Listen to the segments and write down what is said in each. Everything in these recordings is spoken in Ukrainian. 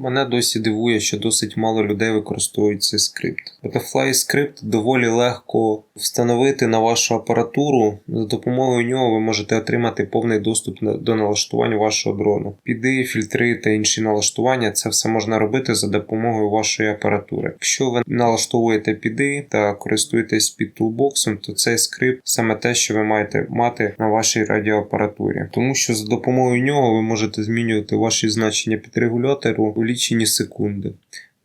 Мене досі дивує, що досить мало людей використовують цей скрипт. Butterfly скрипт доволі легко встановити на вашу апаратуру. За допомогою нього ви можете отримати повний доступ до налаштувань вашого дрону. Піди, фільтри та інші налаштування це все можна робити за допомогою вашої апаратури. Якщо ви налаштовуєте піди та користуєтесь під тулбоксом, то цей скрипт саме те, що ви маєте мати на вашій радіоапаратурі, тому що за допомогою нього ви можете змінювати ваші значення під регулятору лічені секунди.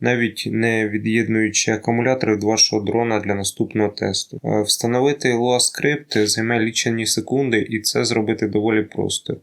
Навіть не від'єднуючи акумулятори від вашого дрона для наступного тесту. Е, Встановити Lua скрипт займе лічені секунди, і це зробити доволі просто.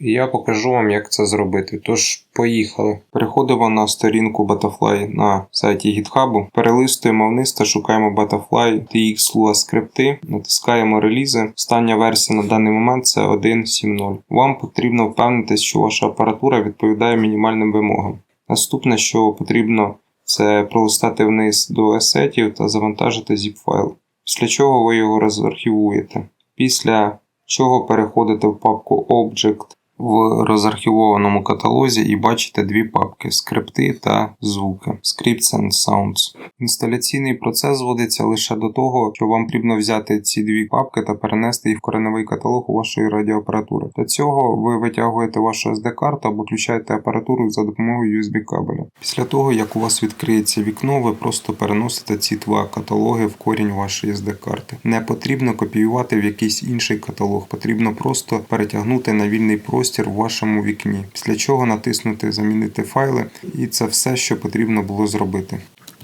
Я покажу вам, як це зробити. Тож, поїхали. Переходимо на сторінку Butterfly на сайті GitHub, перелистуємо вниз та шукаємо Butterfly TX Lua скрипти, натискаємо релізи. Остання версія на даний момент це 1.7.0. Вам потрібно впевнитись, що ваша апаратура відповідає мінімальним вимогам. Наступне, що потрібно, це пролистати вниз до есетів та завантажити zip файл. Після чого ви його розархівуєте. Після чого переходите в папку Object в розархівованому каталозі і бачите дві папки скрипти та звуки Scripts and Sounds. Інсталяційний процес зводиться лише до того, що вам потрібно взяти ці дві папки та перенести їх в кореневий каталог у вашої радіоапаратури. Для цього ви витягуєте вашу SD-карту або включаєте апаратуру за допомогою USB кабеля. Після того, як у вас відкриється вікно, ви просто переносите ці два каталоги в корінь вашої SD-карти. Не потрібно копіювати в якийсь інший каталог, потрібно просто перетягнути на вільний простір в вашому вікні. Після чого натиснути Замінити файли, і це все, що потрібно було зробити.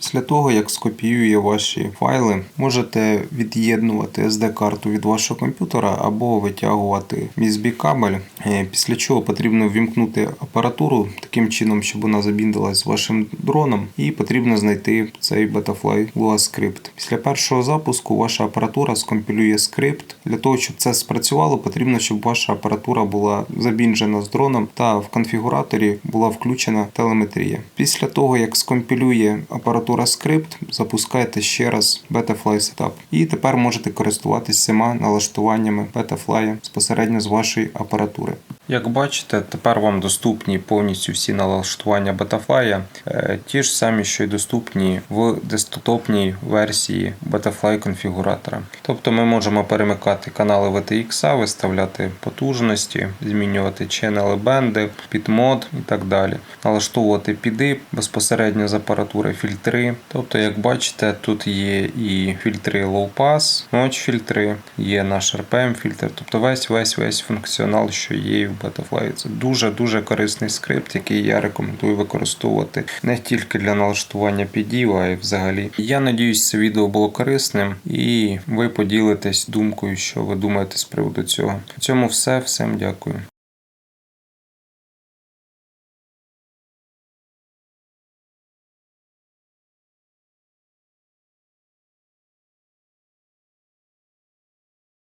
Після того, як скопіює ваші файли, можете від'єднувати SD-карту від вашого комп'ютера або витягувати USB кабель. Е, Після чого потрібно ввімкнути апаратуру таким чином, щоб вона забіндилась з вашим дроном, і потрібно знайти цей Betafly Lua скрипт. Після першого запуску ваша апаратура скомпілює скрипт. Для того, щоб це спрацювало, потрібно, щоб ваша апаратура була забінджена з дроном та в конфігураторі була включена телеметрія. Після того, як скомпілює апаратура скрипт, запускаєте ще раз Betafly Setup. І тепер можете користуватися всіма налаштуваннями Betafly безпосередньо з вашої апаратури. Як бачите, тепер вам доступні повністю всі налаштування Betafly, е, ті ж самі, що й доступні в десктопній версії Betafly конфігуратора. Тобто ми можемо перемикати канали VTX, виставляти потужності, змінювати ченели бенди, підмод і так далі. Налаштовувати піди безпосередньо з апаратури фільтри. Тобто, як бачите, тут є і фільтри low pass, notch фільтри, є наш RPM фільтр, тобто весь весь весь функціонал, що є Betafly. Це дуже дуже корисний скрипт, який я рекомендую використовувати не тільки для налаштування підів, а й взагалі. Я надіюсь, це відео було корисним, і ви поділитесь думкою, що ви думаєте з приводу цього. В цьому все. Всім дякую.